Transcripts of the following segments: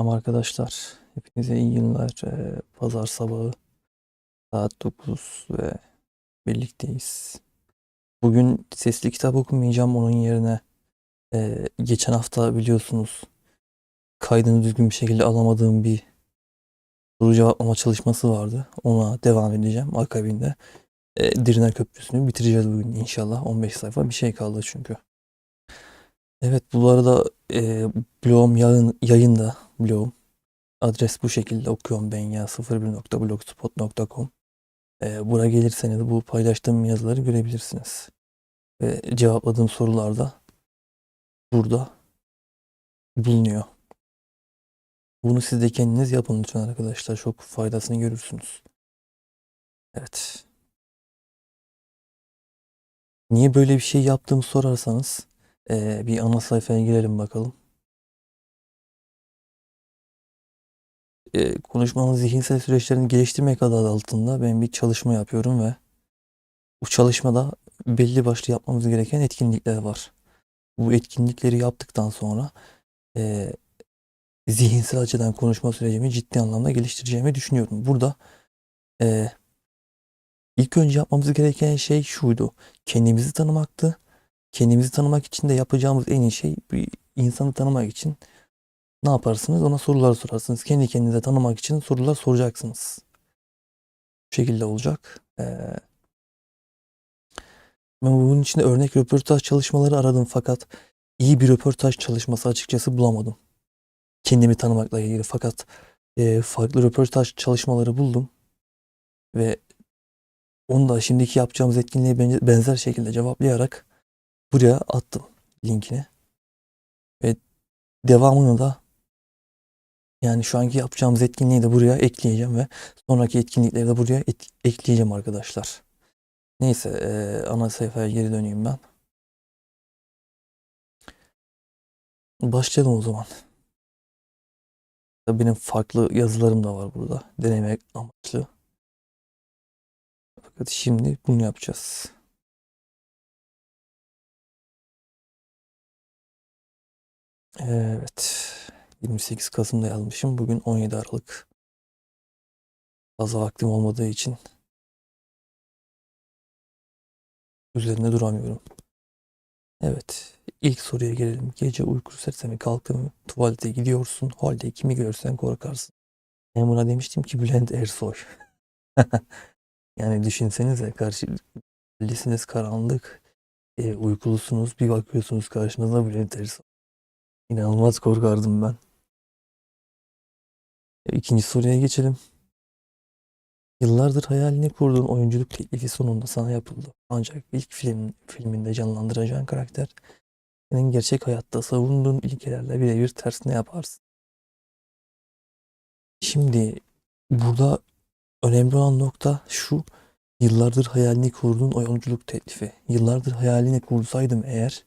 Ama arkadaşlar hepinize iyi günler. Ee, Pazar sabahı saat 9 ve birlikteyiz. Bugün sesli kitap okumayacağım. Onun yerine e, geçen hafta biliyorsunuz kaydını düzgün bir şekilde alamadığım bir soru cevaplama çalışması vardı. Ona devam edeceğim akabinde. E, Dirne Köprüsü'nü bitireceğiz bugün inşallah. 15 sayfa bir şey kaldı çünkü. Evet bu arada e, blogum yayın, yayında blogum. Adres bu şekilde okuyorum ben ya 01.blogspot.com e, Buraya gelirseniz bu paylaştığım yazıları görebilirsiniz. Ve cevapladığım sorular da burada bulunuyor. Bunu siz de kendiniz yapın lütfen arkadaşlar. Çok faydasını görürsünüz. Evet. Niye böyle bir şey yaptığımı sorarsanız e, bir ana sayfaya girelim bakalım. E, konuşmanın zihinsel süreçlerini geliştirmek adı altında ben bir çalışma yapıyorum ve bu çalışmada belli başlı yapmamız gereken etkinlikler var. Bu etkinlikleri yaptıktan sonra e, zihinsel açıdan konuşma sürecimi ciddi anlamda geliştireceğimi düşünüyorum. Burada e, ilk önce yapmamız gereken şey şuydu. Kendimizi tanımaktı. Kendimizi tanımak için de yapacağımız en iyi şey bir insanı tanımak için ne yaparsınız? Ona sorular sorarsınız. Kendi kendinize tanımak için sorular soracaksınız. Bu şekilde olacak. Ee, ben bunun için örnek röportaj çalışmaları aradım fakat iyi bir röportaj çalışması açıkçası bulamadım. Kendimi tanımakla ilgili fakat e, farklı röportaj çalışmaları buldum ve onu da şimdiki yapacağımız etkinliğe benze- benzer şekilde cevaplayarak buraya attım linkini. Ve devamını da yani şu anki yapacağımız etkinliği de buraya ekleyeceğim ve sonraki etkinlikleri de buraya et- ekleyeceğim arkadaşlar. Neyse eee, ana sayfaya geri döneyim ben. Başlayalım o zaman. Benim farklı yazılarım da var burada. Denemek amaçlı. Fakat şimdi bunu yapacağız. Evet. 28 Kasım'da yazmışım. Bugün 17 Aralık. Fazla vaktim olmadığı için üzerinde duramıyorum. Evet. ilk soruya gelelim. Gece uyku sersemi kalktın, tuvalete gidiyorsun. Halde kimi görürsen korkarsın. Memura demiştim ki Bülent Ersoy. Yani düşünsenize karşı lisiniz karanlık, e, uykulusunuz, bir bakıyorsunuz karşınızda Bülent Ersoy. İnanılmaz korkardım ben. İkinci soruya geçelim. Yıllardır hayalini kurduğun oyunculuk teklifi sonunda sana yapıldı. Ancak ilk film filminde canlandıracağın karakter senin gerçek hayatta savunduğun ilkelerle birebir ters ne yaparsın? Şimdi burada önemli olan nokta şu. Yıllardır hayalini kurduğun oyunculuk teklifi. Yıllardır hayalini kursaydım eğer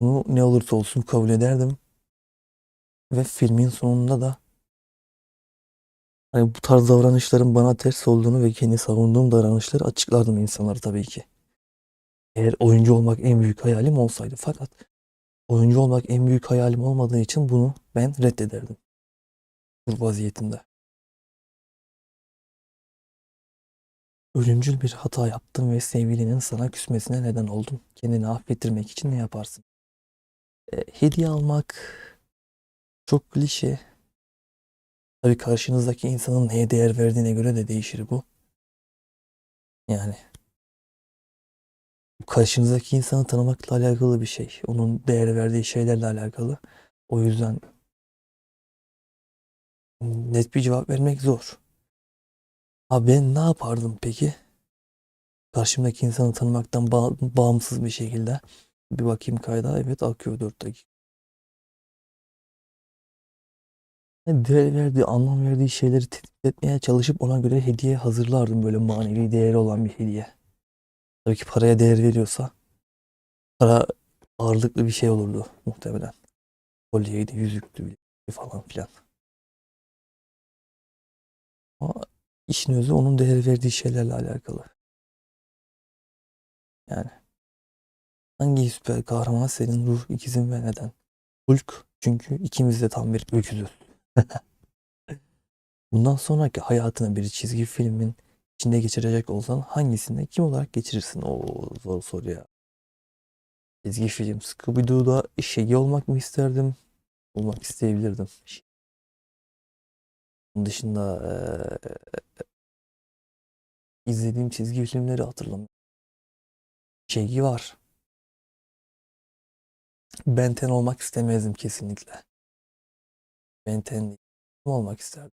bunu ne olursa olsun kabul ederdim. Ve filmin sonunda da Hani bu tarz davranışların bana ters olduğunu ve kendi savunduğum davranışları açıklardım insanlara tabii ki. Eğer oyuncu olmak en büyük hayalim olsaydı. Fakat oyuncu olmak en büyük hayalim olmadığı için bunu ben reddederdim. Bu vaziyetinde. Ölümcül bir hata yaptın ve sevgilinin sana küsmesine neden oldun. Kendini affettirmek için ne yaparsın? E, hediye almak çok klişe. Tabii karşınızdaki insanın neye değer verdiğine göre de değişir bu. Yani karşınızdaki insanı tanımakla alakalı bir şey. Onun değer verdiği şeylerle alakalı. O yüzden net bir cevap vermek zor. Ha ben ne yapardım peki? Karşımdaki insanı tanımaktan ba- bağımsız bir şekilde. Bir bakayım kayda. Evet akıyor 4 dakika. Değer verdiği, anlam verdiği şeyleri tespit etmeye çalışıp ona göre hediye hazırlardım. Böyle manevi değeri olan bir hediye. Tabii ki paraya değer veriyorsa para ağırlıklı bir şey olurdu muhtemelen. Kolyeydi, yüzüktü bile falan filan. Ama işin özü onun değer verdiği şeylerle alakalı. Yani hangi süper kahraman senin ruh ikizin ve neden? Hulk çünkü ikimiz de tam bir öküzüz. Bundan sonraki hayatını bir çizgi filmin içinde geçirecek olsan hangisinde kim olarak geçirirsin? O zor soru ya. Çizgi film Scooby-Doo'da Shaggy olmak mı isterdim? Olmak isteyebilirdim. Bunun dışında eee, izlediğim çizgi filmleri hatırlamıyorum. Shaggy var. Ben 10 olmak istemezdim kesinlikle. Ben 10 değil. Kim olmak isterdim?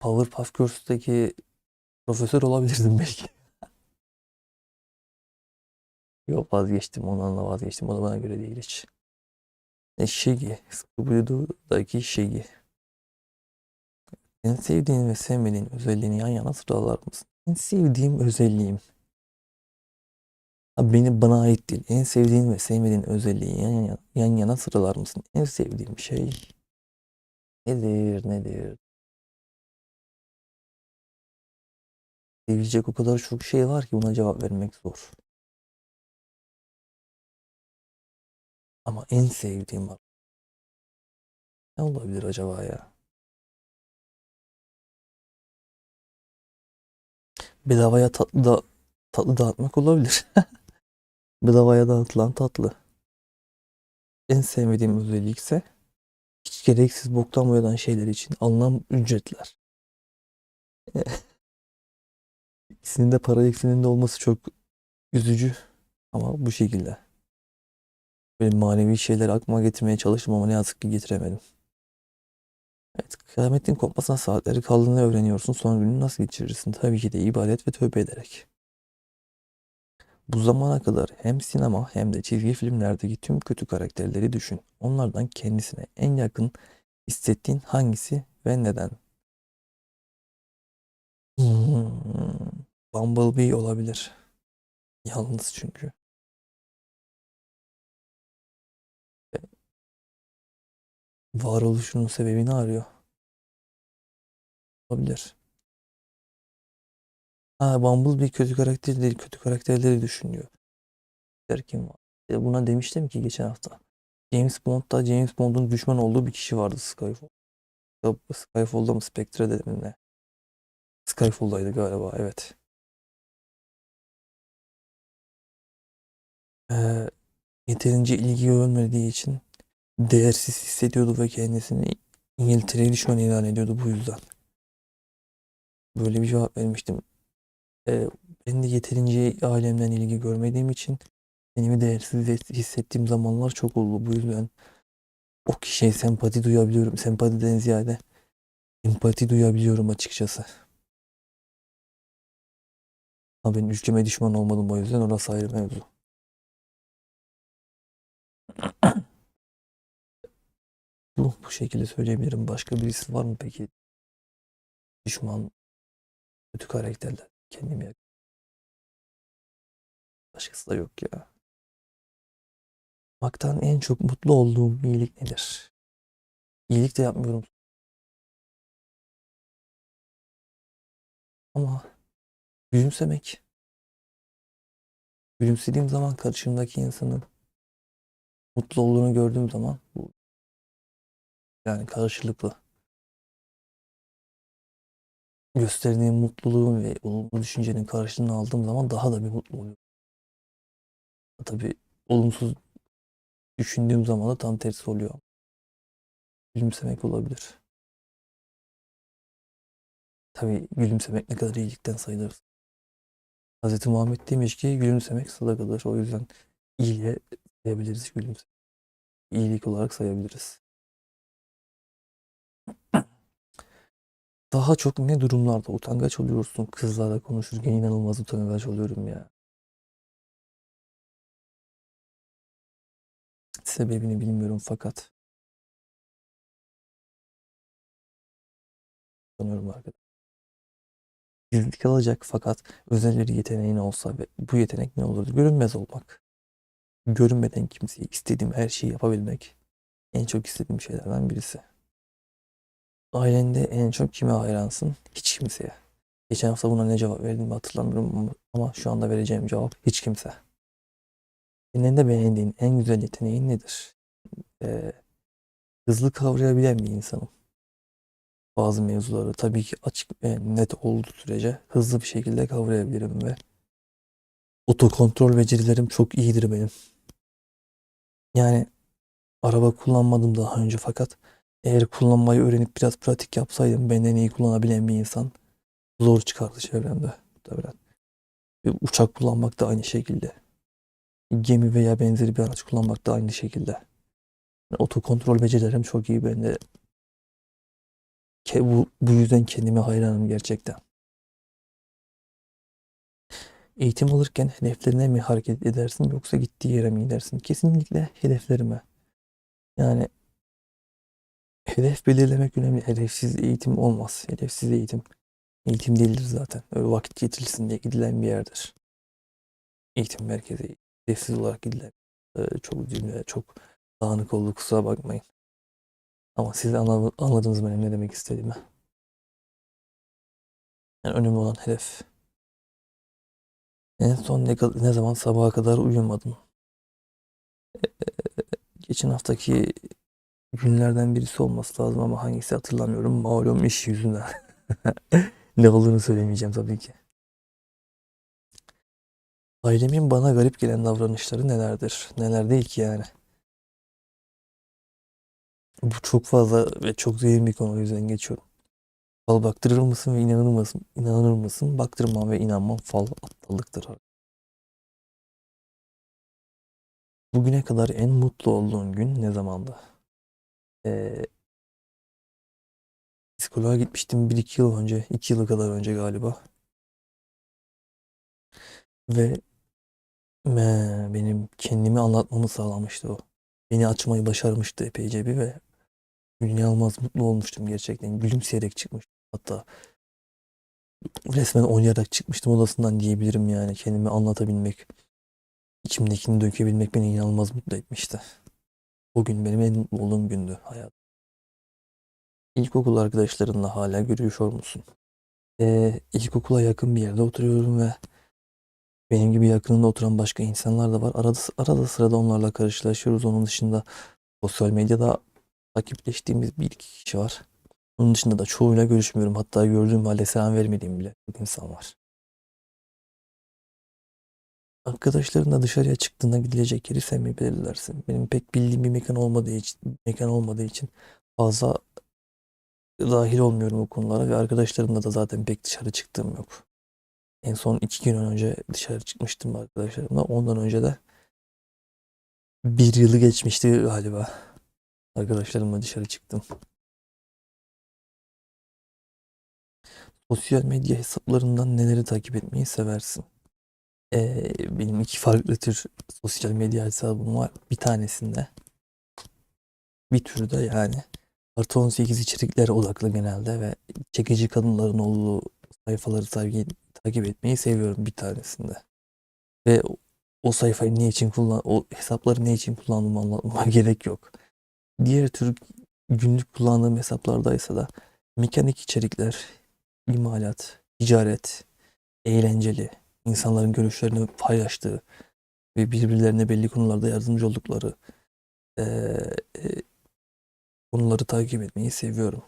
Powerpuff Girls'taki profesör olabilirdim belki. Yok vazgeçtim. Ondan da vazgeçtim. O da bana göre değil hiç. E, Shaggy. Scooby-Doo'daki Shaggy. En sevdiğin ve sevmediğin özelliğini yan yana sıralar mısın? En sevdiğim özelliğim. Abi benim bana ait değil. En sevdiğin ve sevmediğin özelliği yan yana, yan yana sıralar mısın? En sevdiğim şey nedir nedir? Sevilecek o kadar çok şey var ki buna cevap vermek zor. Ama en sevdiğim var. Ne olabilir acaba ya? Bedavaya tatlı da tatlı dağıtmak olabilir. Bedavaya dağıtılan tatlı. En sevmediğim özellik ise hiç gereksiz boktan boyadan şeyler için alınan ücretler. İkisinin de para ekseninde olması çok üzücü ama bu şekilde. Böyle manevi şeyleri aklıma getirmeye çalıştım ama ne yazık ki getiremedim. Evet, kıyametin kopmasına saatleri kaldığını öğreniyorsun. Sonra gününü nasıl geçirirsin? Tabii ki de ibadet ve tövbe ederek. Bu zamana kadar hem sinema hem de çizgi filmlerdeki tüm kötü karakterleri düşün. Onlardan kendisine en yakın hissettiğin hangisi ve neden? Hmm, Bumblebee olabilir. Yalnız çünkü. Varoluşunun sebebini arıyor. Olabilir. Ha, Bumblebee kötü karakter değil, kötü karakterleri düşünüyor. Der kim var? E, buna demiştim ki geçen hafta. James Bond'da James Bond'un düşman olduğu bir kişi vardı Skyfall. Skyfall'da mı Spectre dedim ne? Skyfall'daydı galiba evet. Ee, yeterince ilgi görmediği için değersiz hissediyordu ve kendisini İngiltere'ye düşman ilan ediyordu bu yüzden. Böyle bir cevap vermiştim. Ee, ben de yeterince ailemden ilgi görmediğim için kendimi değersiz hissettiğim zamanlar çok oldu. Bu yüzden o kişiye sempati duyabiliyorum. Sempatiden ziyade empati duyabiliyorum açıkçası. Ama ben ülkeme düşman olmadım o yüzden orası ayrı mevzu. Bu, bu şekilde söyleyebilirim. Başka birisi var mı peki? Düşman, kötü karakterler. Kendimi yak. Başkası da yok ya. Yapmaktan en çok mutlu olduğum iyilik nedir? İyilik de yapmıyorum. Ama gülümsemek. Gülümsediğim zaman karşımdaki insanın mutlu olduğunu gördüğüm zaman bu yani karşılıklı gösterdiğim mutluluğun ve olumlu düşüncenin karşılığını aldığım zaman daha da bir mutlu oluyorum. Tabii olumsuz düşündüğüm zaman da tam tersi oluyor. Gülümsemek olabilir. Tabii gülümsemek ne kadar iyilikten sayılır. Hz. Muhammed demiş ki gülümsemek sadakadır. O yüzden iyiliğe sayabiliriz gülümsemek. İyilik olarak sayabiliriz. Daha çok ne durumlarda utangaç oluyorsun? Kızlarla konuşurken inanılmaz utangaç oluyorum ya. Sebebini bilmiyorum fakat sanıyorum arkadaşlar. Gizlilik alacak fakat özel bir yeteneğin olsa ve bu yetenek ne olurdu? Görünmez olmak. Görünmeden kimseye istediğim her şeyi yapabilmek en çok istediğim şeylerden birisi. Ailende en çok kime hayransın? Hiç kimseye. Geçen hafta buna ne cevap verdiğimi hatırlamıyorum ama şu anda vereceğim cevap hiç kimse. Kendinde beğendiğin en güzel yeteneğin nedir? Ee, hızlı kavrayabilen bir insanım. Bazı mevzuları tabii ki açık ve net olduğu sürece hızlı bir şekilde kavrayabilirim ve otokontrol becerilerim çok iyidir benim. Yani araba kullanmadım daha önce fakat eğer kullanmayı öğrenip biraz pratik yapsaydım benden iyi kullanabilen bir insan zor çıkardı çevremde muhtemelen. Ve uçak kullanmak da aynı şekilde. Gemi veya benzeri bir araç kullanmak da aynı şekilde. Yani otokontrol becerilerim çok iyi. Ben de ke- bu, bu yüzden kendime hayranım gerçekten. Eğitim alırken hedeflerine mi hareket edersin yoksa gittiği yere mi gidersin? Kesinlikle hedeflerime. Yani hedef belirlemek önemli. Hedefsiz eğitim olmaz. Hedefsiz eğitim eğitim değildir zaten. Öyle vakit geçirilsin diye gidilen bir yerdir. Eğitim merkezi hedefsiz olarak gidilen. Ee, çok cümle çok dağınık oldu kusura bakmayın. Ama siz anladınız benim ne demek istediğimi. Yani önemli olan hedef. En son ne, ne zaman sabaha kadar uyumadım. Ee, geçen haftaki günlerden birisi olması lazım ama hangisi hatırlamıyorum. Malum iş yüzünden. Ne olduğunu söylemeyeceğim tabii ki. Ailemin bana garip gelen davranışları nelerdir? Neler değil ki yani. Bu çok fazla ve çok derin bir konu o yüzden geçiyorum. Fal baktırır mısın ve inanır mısın? İnanır mısın? Baktırmam ve inanmam fal aptallıktır. Bugüne kadar en mutlu olduğun gün ne zamandı? Ee, psikoloğa gitmiştim bir iki yıl önce. iki yıl kadar önce galiba. Ve me- benim kendimi anlatmamı sağlamıştı o. Beni açmayı başarmıştı epeyce bir ve inanılmaz mutlu olmuştum gerçekten. Gülümseyerek çıkmıştım. Hatta resmen oynayarak çıkmıştım odasından diyebilirim yani. Kendimi anlatabilmek, içimdekini dökebilmek beni inanılmaz mutlu etmişti. O gün benim en mutlu olduğum gündü hayat. İlkokul arkadaşlarınla hala görüşüyor musun? Ee, ilkokula yakın bir yerde oturuyorum ve benim gibi yakınında oturan başka insanlar da var. Arada, arada sırada onlarla karşılaşıyoruz. Onun dışında sosyal medyada takipleştiğimiz bir iki kişi var. Onun dışında da çoğuyla görüşmüyorum. Hatta gördüğüm halde selam vermediğim bile insan var. Arkadaşlarınla dışarıya çıktığında gidilecek yeri sen mi belirlersin? Benim pek bildiğim bir mekan olmadığı için, mekan olmadığı için fazla dahil olmuyorum o konulara ve arkadaşlarımla da zaten pek dışarı çıktığım yok. En son iki gün önce dışarı çıkmıştım arkadaşlarımla. Ondan önce de bir yılı geçmişti galiba. Arkadaşlarımla dışarı çıktım. Sosyal medya hesaplarından neleri takip etmeyi seversin? Ee, benim iki farklı tür sosyal medya hesabım var. Bir tanesinde bir türde yani artı 18 içeriklere odaklı genelde ve çekici kadınların olduğu sayfaları takip, takip etmeyi seviyorum bir tanesinde. Ve o, o sayfayı ne için kullan o hesapları ne için kullandığımı anlatmama gerek yok. Diğer tür günlük kullandığım hesaplardaysa da mekanik içerikler, imalat, ticaret, eğlenceli, insanların görüşlerini paylaştığı ve birbirlerine belli konularda yardımcı oldukları eee, e, konuları takip etmeyi seviyorum.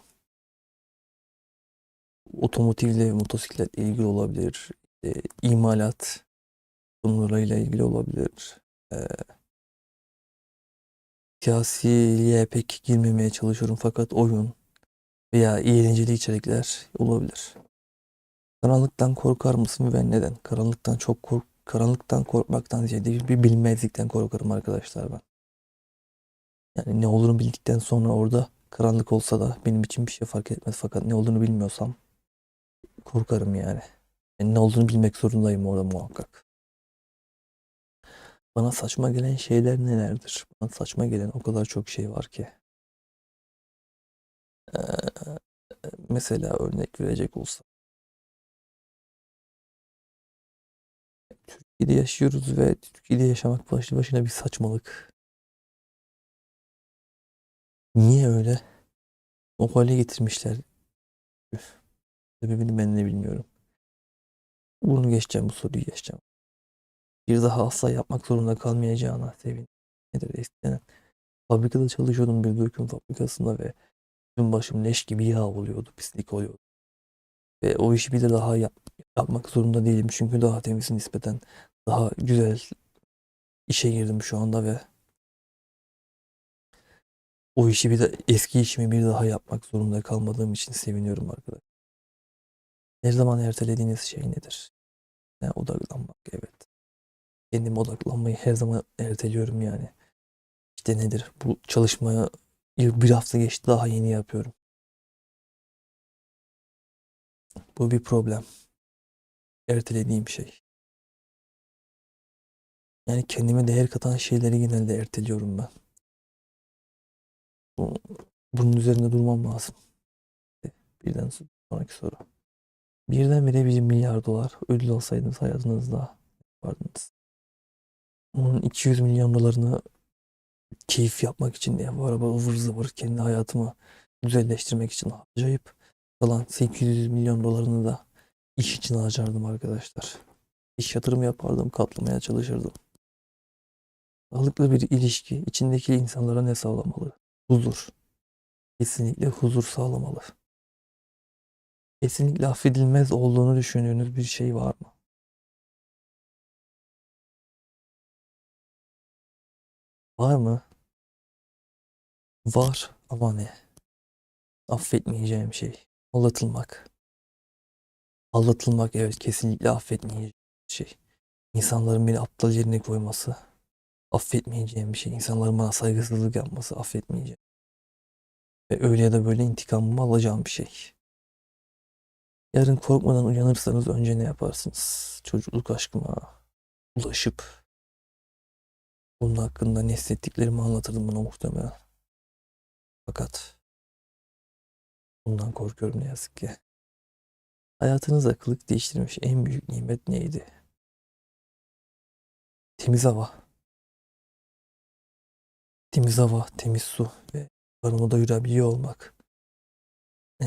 Otomotivle, motosikletle ilgili olabilir, e, imalat konularıyla ilgili olabilir. Eee siyasiliğe pek girmemeye çalışıyorum fakat oyun veya eğlenceli içerikler olabilir. Karanlıktan korkar mısın ve neden? Karanlıktan çok kork karanlıktan korkmaktan ziyade bir bilmezlikten korkarım arkadaşlar ben. Yani ne olduğunu bildikten sonra orada karanlık olsa da benim için bir şey fark etmez fakat ne olduğunu bilmiyorsam korkarım yani. Yani ne olduğunu bilmek zorundayım orada muhakkak. Bana saçma gelen şeyler nelerdir? Bana saçma gelen o kadar çok şey var ki. Ee, mesela örnek verecek olsam. Türkiye'de yaşıyoruz ve Türkiye'de yaşamak başlı başına bir saçmalık. Niye öyle? O hale getirmişler. Sebebini ben de bilmiyorum. Bunu geçeceğim, bu soruyu geçeceğim. Bir daha asla yapmak zorunda kalmayacağına sevin. Nedir istenen? Fabrikada çalışıyordum bir döküm fabrikasında ve tüm başım leş gibi yağ oluyordu, pislik oluyordu. Ve o işi bir de daha yap- yapmak zorunda değilim çünkü daha temiz nispeten daha güzel işe girdim şu anda ve o işi bir de eski işimi bir daha yapmak zorunda kalmadığım için seviniyorum arkadaşlar. Her zaman ertelediğiniz şey nedir? Ne odaklanmak evet. Kendim odaklanmayı her zaman erteliyorum yani. İşte nedir? Bu çalışmaya bir hafta geçti daha yeni yapıyorum. Bu bir problem. Ertelediğim şey. Yani kendime değer katan şeyleri genelde erteliyorum ben. Bu- Bunun üzerinde durmam lazım. Birden sonraki soru. Birdenbire bir milyar dolar ödül alsaydınız hayatınızda yapardınız. Onun 200 milyon dolarını keyif yapmak için diye bu araba ıvır zıvır kendi hayatımı güzelleştirmek için harcayıp kalan 800 milyon dolarını da iş için harcardım arkadaşlar. İş yatırımı yapardım, katlamaya çalışırdım. Sağlıklı bir ilişki içindeki insanlara ne sağlamalı? Huzur. Kesinlikle huzur sağlamalı. Kesinlikle affedilmez olduğunu düşündüğünüz bir şey var mı? Var mı? Var ama ne? Affetmeyeceğim şey. Aldatılmak. Aldatılmak evet kesinlikle affetmeyeceğim şey. İnsanların beni aptal yerine koyması. Affetmeyeceğim bir şey. İnsanların bana saygısızlık yapması affetmeyeceğim. Ve öyle ya da böyle intikamımı alacağım bir şey. Yarın korkmadan uyanırsanız önce ne yaparsınız? Çocukluk aşkıma ulaşıp bunun hakkında ne hissettiklerimi anlatırdım buna muhtemelen. Fakat bundan korkuyorum ne yazık ki. Hayatınızda kılık değiştirmiş en büyük nimet neydi? Temiz hava. Temiz hava, temiz su ve karnımı doyurabiliyor olmak. Ee,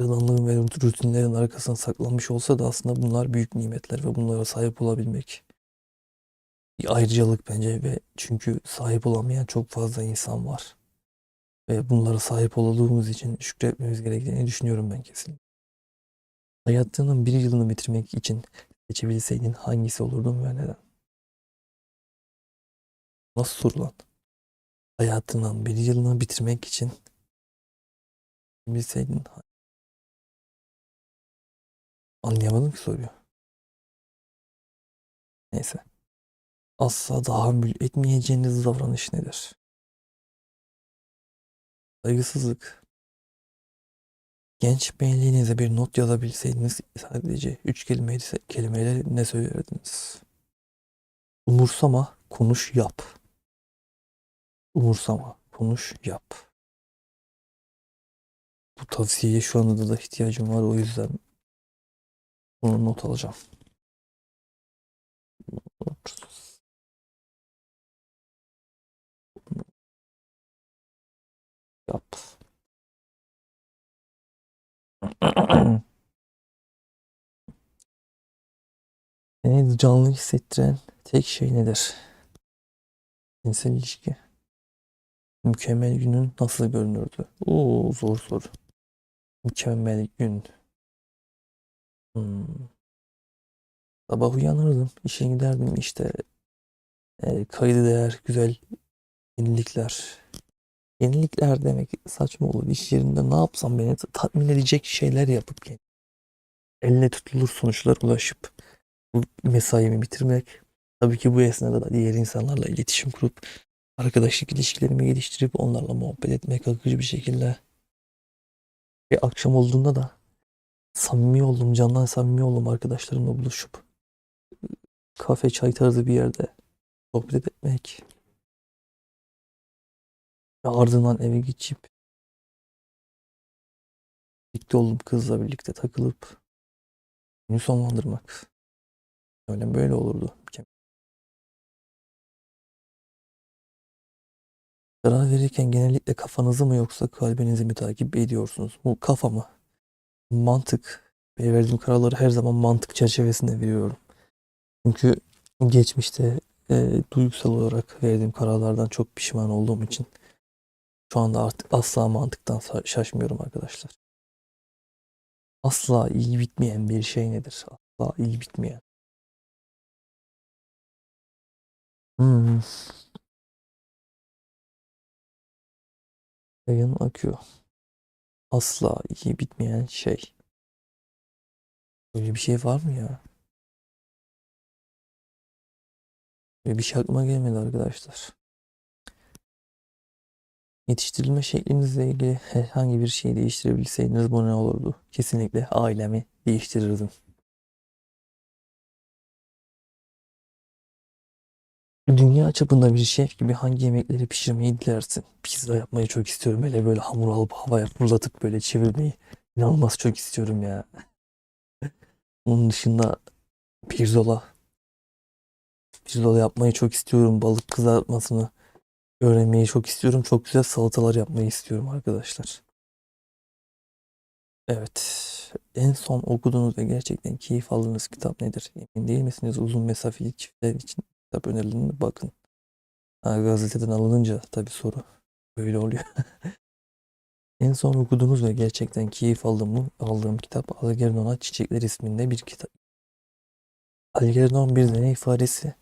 ve rutinlerin arkasına saklanmış olsa da aslında bunlar büyük nimetler ve bunlara sahip olabilmek bir ayrıcalık bence ve çünkü sahip olamayan çok fazla insan var. Ve bunlara sahip olduğumuz için şükretmemiz gerektiğini düşünüyorum ben kesin. Hayatının bir yılını bitirmek için seçebilseydin hangisi olurdun ve neden? Nasıl soru lan? Hayatının bir yılını bitirmek için bilseydin anlayamadım ki soruyu. Neyse. Asla tahammül etmeyeceğiniz davranış nedir? Saygısızlık. Genç benliğinize bir not yazabilseydiniz sadece üç kelime kelimeyle ne söylerdiniz? Umursama, konuş, yap. Umursama, konuş, yap. Bu tavsiyeye şu anda da ihtiyacım var o yüzden bunu not alacağım. Yap. Seni canlı hissettiren tek şey nedir? Cinsel ilişki. Mükemmel günün nasıl görünürdü? Oo zor soru. Mükemmel gün. Hmm. Sabah uyanırdım, işe giderdim işte e, kaydı değer, güzel yenilikler. Yenilikler demek saçma olur. İş yerinde ne yapsam beni tatmin edecek şeyler yapıp. Elle tutulur sonuçlar ulaşıp bu mesaimi bitirmek. Tabii ki bu esnada da diğer insanlarla iletişim kurup arkadaşlık ilişkilerimi geliştirip onlarla muhabbet etmek akıcı bir şekilde. Ve akşam olduğunda da samimi oldum, candan samimi oldum arkadaşlarımla buluşup kafe çay tarzı bir yerde sohbet etmek. Ve ardından eve geçip birlikte olup kızla birlikte takılıp günü sonlandırmak. Öyle böyle olurdu. Karar verirken genellikle kafanızı mı yoksa kalbinizi mi takip ediyorsunuz? Bu kafa mı? Mantık. Ve verdiğim kararları her zaman mantık çerçevesinde veriyorum. Çünkü geçmişte e, duygusal olarak verdiğim kararlardan çok pişman olduğum için şu anda artık asla mantıktan şaşmıyorum arkadaşlar. Asla iyi bitmeyen bir şey nedir? Asla iyi bitmeyen. Hmm. Yayın akıyor. Asla iyi bitmeyen şey. Böyle bir şey var mı ya? Böyle bir şey aklıma gelmedi arkadaşlar. Yetiştirilme şeklinizle ilgili herhangi bir şeyi değiştirebilseydiniz bu ne olurdu? Kesinlikle ailemi değiştirirdim. Dünya çapında bir şef gibi hangi yemekleri pişirmeyi dilersin? Pizza yapmayı çok istiyorum. Hele böyle hamur alıp havaya fırlatıp böyle çevirmeyi inanılmaz çok istiyorum ya. Onun dışında pirzola. Pirzola yapmayı çok istiyorum. Balık kızartmasını öğrenmeyi çok istiyorum. Çok güzel salatalar yapmayı istiyorum arkadaşlar. Evet. En son okuduğunuz ve gerçekten keyif aldığınız kitap nedir? Emin değil misiniz? Uzun mesafeli çiftler için kitap önerilerine bakın. Ha, gazeteden alınınca tabii soru böyle oluyor. En son okuduğunuz ve gerçekten keyif aldığım, aldığım kitap Algernon'a Çiçekler isminde bir kitap. Algernon bir deney faresi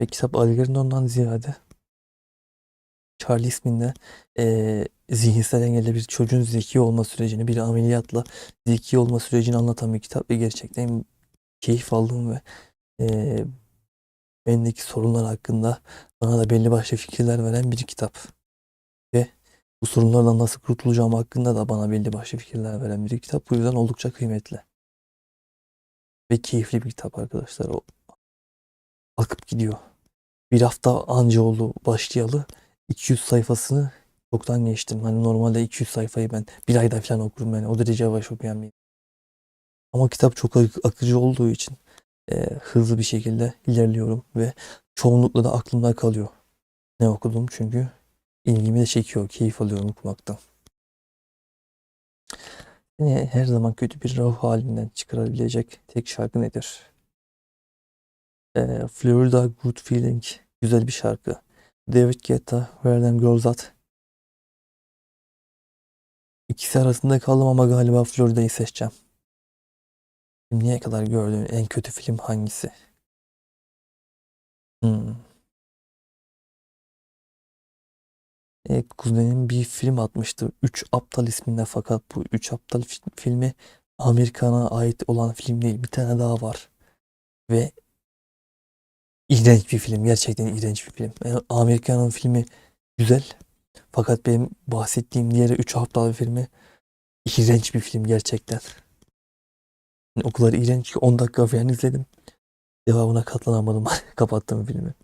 ve kitap Algernon'dan ziyade Charlie isminde eee, zihinsel engelli bir çocuğun zeki olma sürecini bir ameliyatla zeki olma sürecini anlatan bir kitap ve gerçekten keyif aldığım ve eee bendeki sorunlar hakkında bana da belli başlı fikirler veren bir kitap. Ve bu sorunlardan nasıl kurtulacağım hakkında da bana belli başlı fikirler veren bir kitap. Bu yüzden oldukça kıymetli. Ve keyifli bir kitap arkadaşlar. O akıp gidiyor. Bir hafta anca oldu başlayalı. 200 sayfasını çoktan geçtim. Hani normalde 200 sayfayı ben bir ayda falan okurum yani. O derece yavaş okuyan bir Ama kitap çok ak- akıcı olduğu için e, hızlı bir şekilde ilerliyorum ve çoğunlukla da aklımda kalıyor. Ne okudum çünkü ilgimi de çekiyor. Keyif alıyorum okumaktan. Seni her zaman kötü bir ruh halinden çıkarabilecek tek şarkı nedir? Ee, Florida Good Feeling güzel bir şarkı. David Guetta, Where Them Girls At. İkisi arasında kaldım ama galiba Florida'yı seçeceğim. Şimdiye kadar gördüğün en kötü film hangisi? Hmm. E, kuzenim bir film atmıştı. Üç Aptal isminde fakat bu Üç Aptal fi- filmi Amerikan'a ait olan film değil. Bir tane daha var. Ve iğrenç bir film. Gerçekten iğrenç bir film. E, Amerikan'ın filmi güzel. Fakat benim bahsettiğim diğeri Üç Aptal filmi iğrenç bir film gerçekten. Yani o kadar iğrenç ki 10 dakika falan izledim. Devamına katlanamadım. Kapattım filmi.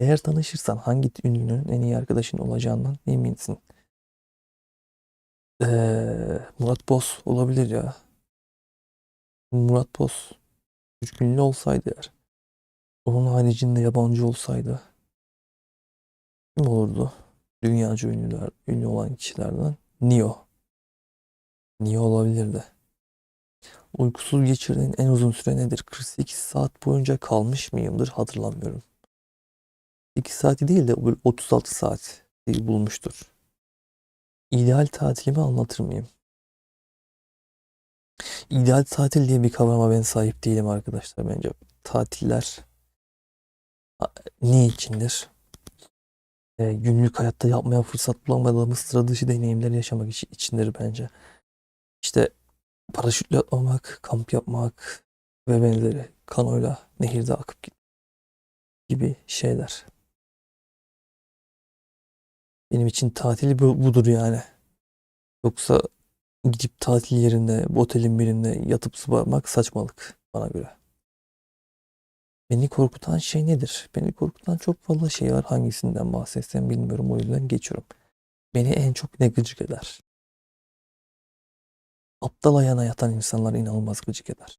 Eğer tanışırsan hangi ünlünün en iyi arkadaşın olacağından eminsin? Ee, Murat Boz olabilir ya. Murat Boz Türk ünlü olsaydı eğer. Onun haricinde yabancı olsaydı kim olurdu? Dünyaca ünlüler, ünlü olan kişilerden Neo. Neo olabilirdi. Uykusuz geçirdiğin en uzun süre nedir? 48 saat boyunca kalmış mıyımdır hatırlamıyorum. 2 saati değil de böyle 36 saat bulmuştur. İdeal tatilimi anlatır mıyım? İdeal tatil diye bir kavrama ben sahip değilim arkadaşlar bence. Tatiller ne içindir? E, günlük hayatta yapmaya fırsat bulamadığımız sıra dışı deneyimler yaşamak için, içindir bence. İşte paraşütle atlamak, kamp yapmak ve benzeri. Kanoyla nehirde akıp gibi şeyler. Benim için tatil bu, budur yani. Yoksa gidip tatil yerinde, otelin birinde yatıp zıbarmak saçmalık bana göre. Beni korkutan şey nedir? Beni korkutan çok fazla şey var. Hangisinden bahsetsem bilmiyorum. O yüzden geçiyorum. Beni en çok ne gıcık eder? Aptal ayağına yatan insanlar inanılmaz gıcık eder.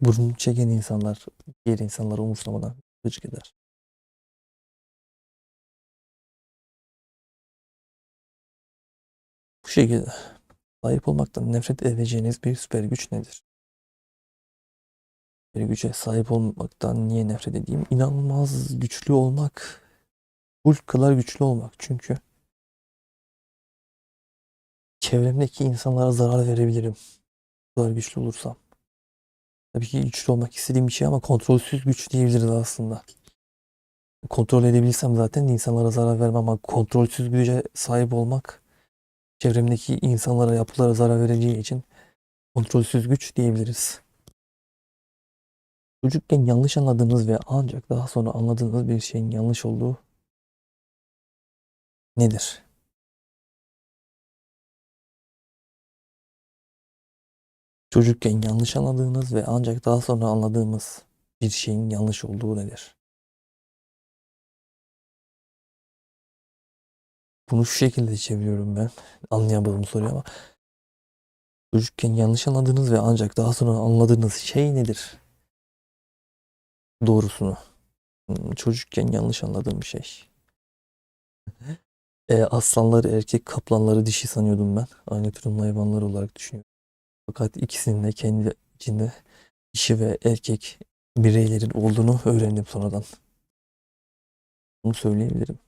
Burun çeken insanlar, diğer insanları umursamadan gıcık eder. Bu şekilde sahip olmaktan nefret edeceğiniz bir süper güç nedir? bir güce sahip olmaktan niye nefret edeyim? İnanılmaz güçlü olmak, Hulk kadar güçlü olmak. Çünkü çevremdeki insanlara zarar verebilirim. Bu kadar güçlü olursam. Tabii ki güçlü olmak istediğim bir şey ama kontrolsüz güç diyebiliriz aslında. Kontrol edebilsem zaten insanlara zarar vermem ama kontrolsüz güce sahip olmak çevremdeki insanlara, yapılara zarar vereceği için kontrolsüz güç diyebiliriz. Çocukken yanlış anladığınız ve ancak daha sonra anladığınız bir şeyin yanlış olduğu nedir? Çocukken yanlış anladığınız ve ancak daha sonra anladığımız bir şeyin yanlış olduğu nedir? Bunu şu şekilde çeviriyorum ben. Anlayamadım soruyu ama. Çocukken yanlış anladığınız ve ancak daha sonra anladığınız şey nedir? Doğrusunu. Hmm, Çocukken yanlış anladığım şey. E, aslanları erkek, kaplanları dişi sanıyordum ben. Aynı türün hayvanları olarak düşünüyorum. Fakat ikisinin de kendi içinde dişi ve erkek bireylerin olduğunu öğrendim sonradan. Bunu söyleyebilirim.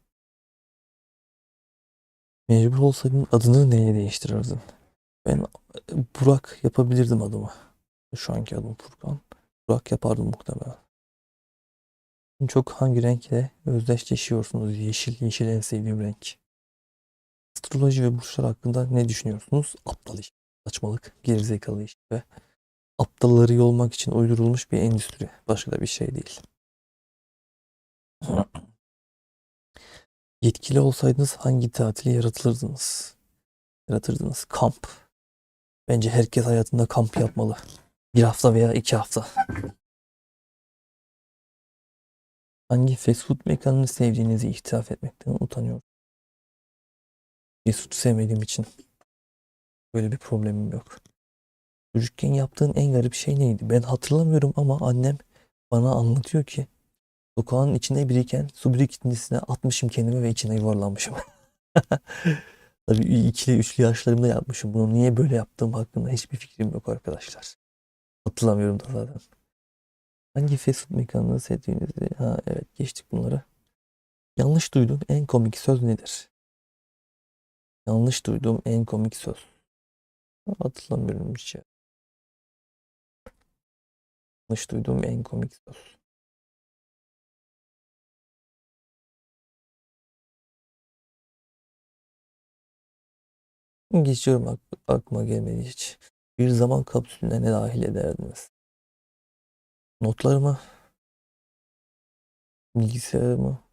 Mecbur olsaydın adını neye değiştirirdin? Ben e, Burak yapabilirdim adımı. Şu anki adım Furkan. Burak yapardım muhtemelen. En çok hangi renkle özdeşleşiyorsunuz? Yeşil, yeşil en sevdiğim renk. Astroloji ve burçlar hakkında ne düşünüyorsunuz? Aptal iş, saçmalık, gerizekalı iş ve aptalları yolmak için uydurulmuş bir endüstri. Başka da bir şey değil. Yetkili olsaydınız hangi tatili yaratırdınız? Yaratırdınız. Kamp. Bence herkes hayatında kamp yapmalı. Bir hafta veya iki hafta. Hangi fast food mekanını sevdiğinizi itiraf etmekten utanıyorum. Fast food sevmediğim için böyle bir problemim yok. Çocukken yaptığın en garip şey neydi? Ben hatırlamıyorum ama annem bana anlatıyor ki sokağın içinde biriken su birikintisine atmışım kendimi ve içine yuvarlanmışım. Tabii ikili üçlü yaşlarımda yapmışım. Bunu niye böyle yaptığım hakkında hiçbir fikrim yok arkadaşlar. Hatırlamıyorum da zaten. Hangi fast food mekanını sevdiğinizi... Ha evet geçtik bunları. Yanlış duyduğum en komik söz nedir? Yanlış duyduğum en komik söz. Hatırlamıyorum hiç ya. Yanlış duyduğum en komik söz. Geçiyorum ak aklıma gelmedi hiç. Bir zaman kapsülüne ne dahil ederdiniz? Notlarımı, bilgisayarımı,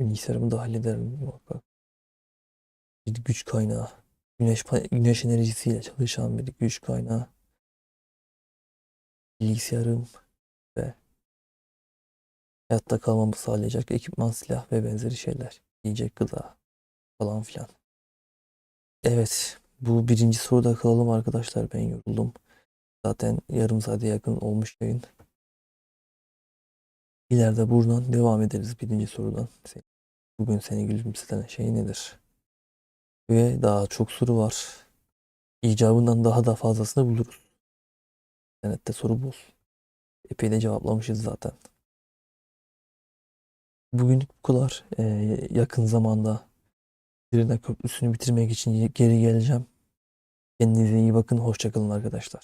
bilgisayarımı dahil ederim muhakkak. Bir güç kaynağı, güneş, güneş enerjisiyle çalışan bir güç kaynağı, bilgisayarım ve hayatta kalmamı sağlayacak ekipman, silah ve benzeri şeyler, yiyecek gıda falan filan. Evet, bu birinci soruda kalalım arkadaşlar. Ben yoruldum. Zaten yarım saate yakın olmuş yayın. İleride buradan devam ederiz birinci sorudan. Bugün seni gülümseten şey nedir? Ve daha çok soru var. İcabından daha da fazlasını buluruz. İnternette soru bul. Epey de cevaplamışız zaten. Bugünlük bu kadar. Ee, yakın zamanda Birine Köprüsü'nü bitirmek için geri geleceğim. Kendinize iyi bakın. Hoşçakalın arkadaşlar.